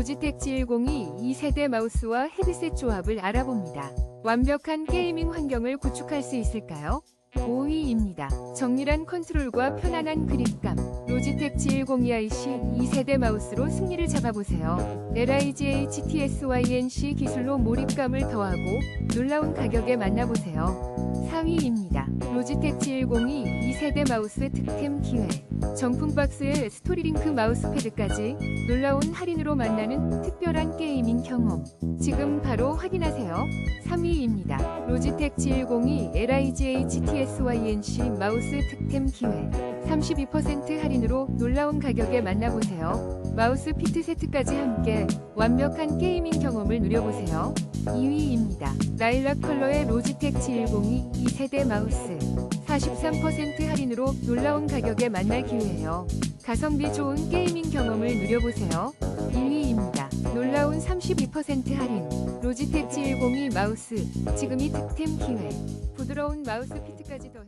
로지텍 G10이 2세대 마우스와 헤드셋 조합을 알아봅니다. 완벽한 게이밍 환경을 구축할 수 있을까요? 5위입니다. 정밀한 컨트롤과 편안한 그립감. 로지텍 G10EIC 2세대 마우스로 승리를 잡아보세요. LIGA GTS-YNC 기술로 몰입감을 더하고 놀라운 가격에 만나보세요. 4위입니다. 로지텍 G10이 2세대 마우스 득템 기회. 정품 박스에 스토리링크 마우스패드까지 놀라운 할인으로 만나는 특별한 게이밍 경험. 지금 바로 확인하세요. 3위입니다. 로지텍 G10이 GTS-YNC 마우스 득템 기회. 32% 할인으로 놀라운 가격에 만나보세요. 마우스 피트 세트까지 함께 완벽한 게이밍 경험을 누려보세요. 2위입니다. 라일락 컬러의 로지텍 G10이 2세대 마우스. 43% 할인으로 놀라운 가격에 만날 기회예요. 가성비 좋은 게이밍 경험을 누려보세요. 1위입니다. 놀라운 32% 할인. 로지텍 G10이 마우스. 지금이 득템 기회. 부드러운 마우스 피트까지 더해